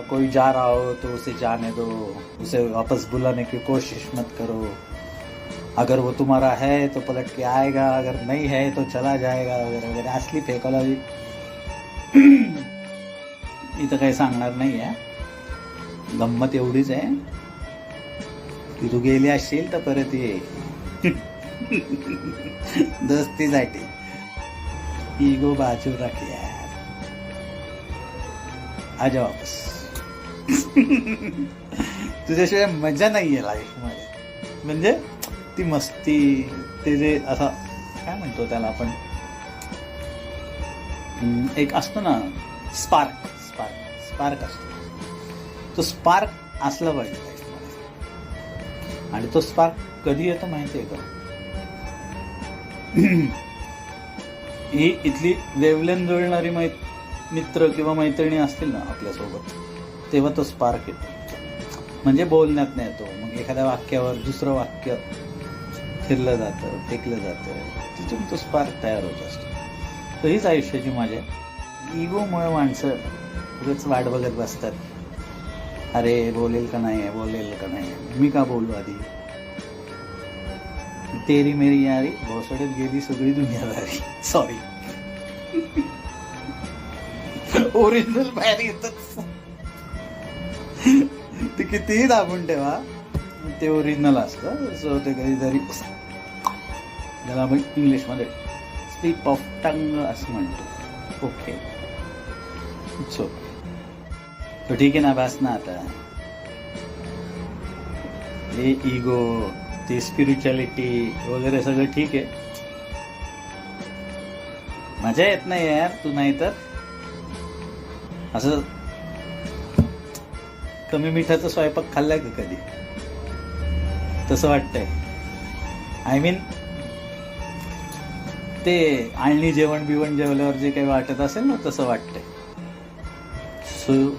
कोई जा रहा हो तो उसे जाने दो। उसे वापस बुलाने की कोशिश मत करो। अगर वो तुम्हारा है तो पलट के आएगा। अगर नहीं है तो चला जाएगा। वगैरे वगैरे असली फेकॉलॉजी इथं काही सांगणार नाही आहे गंमत एवढीच आहे की तू गेली असशील तर परत ये. दस्तीसाठी. इगो बाजू राखी यार आजा वापस. तुझ्याशिवाय मजा नाहीये लाईफ लाईफमध्ये म्हणजे ती मस्ती ते जे असा काय म्हणतो त्याला आपण? एक असतो ना स्पार्क स्पार्क स्पार्क असतो. तो स्पार्क असला पाहिजे लाईफमध्ये आणि तो स्पार्क कधी येतो माहिती आहे का? ही इथली वेवलेन जुळणारी मै मित्र किंवा मैत्रिणी असतील ना आपल्यासोबत तेव्हा तो स्पार्क येतो. म्हणजे बोलण्यात नाही येतो. मग एखाद्या वाक्यावर दुसरं वाक्य फिरलं जातं फेकलं जातं तिथून तो स्पार्क तयार होत असतो. तर हीच आयुष्याची मजा इगोमुळे माणसं उगच वाट बघत बसतात. अरे बोलेल का नाही? बोलेल का नाही? मी का बोलू आधी? तेरी मेरी यारी भोसड्यात गेली सगळी दुनियादारी. सॉरी ओरिजिनल बाहेर येतच. ते कितीही दाबून ठेवा ते ओरिजिनल असतं. सो ते कधीतरी ज्याला आपण इंग्लिशमध्ये स्लीप ऑफ टंग असं म्हणतो. ओके सो तो ठीक आहे ना बस ना आता. हे इगो ते स्पिरिच्युअलिटी वगैरे सगळं ठीक आहे. मजा येत नाही यार तू नाही तर. असं कमी मिठाचा स्वयंपाक खाल्लाय का कधी? तसं वाटतंय. आय मीन ते आळणी जेवण बिवण जेवल्यावर जे काही वाटत असेल ना तसं वाटतंय. सो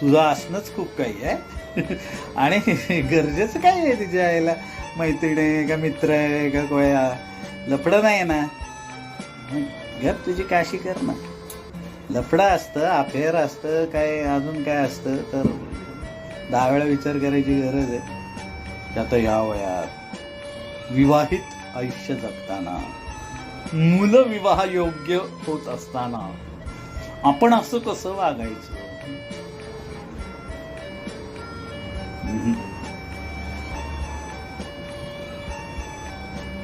तुझं असणंच खूप काही आहे. आणि गरजेचं काय आहे तिच्या आईला? मैत्रीण आहे का मित्र आहे का कोया? लफडं नाही ना. घर तुझी काशी कर ना. लफडा असतं अफेअर असतं काय अजून काय असतं तर दहा वेळा विचार करायची गरज आहे. त्यात आता या वयात विवाहित आयुष्य जगताना मुलं विवाह योग्य होत असताना आपण असं कसं वागायचं?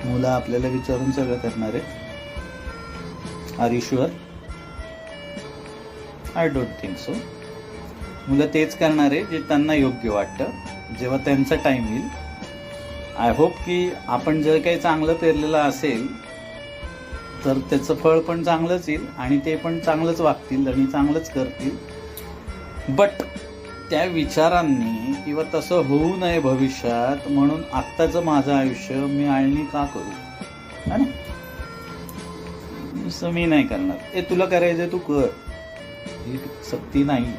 मुलं आपल्याला विचारून सगळं करणार आहे or I don't think so मुलं तेच करणार आहे जे त्यांना योग्य वाटतं. जेव्हा त्यांचा टाइम येईल. आय होप की आपण जर काही चांगलं पेरलेलं असेल तर त्याचं फळ पण चांगलंच येईल आणि ते पण चांगलंच वागतील आणि चांगलंच करतील. बट त्या विचारांनी किंवा तसं होऊ नये भविष्यात म्हणून आत्ताचं माझं आयुष्य मी आळणी का करू? है ना? मी नाही करणार. ए तुला करायचं तू कर. ही सक्ती नाही.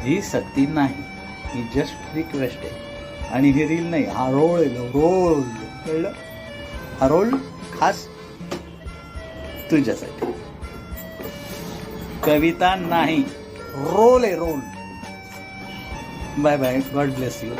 ही सक्ती नाही. ही जस्ट रिक्वेस्ट आहे. आणि ही रील नाही हा रोल रोल कळलं? हा रोल खास तुझ्यासाठी. कविता नाही. रोल आहे role bye bye God bless you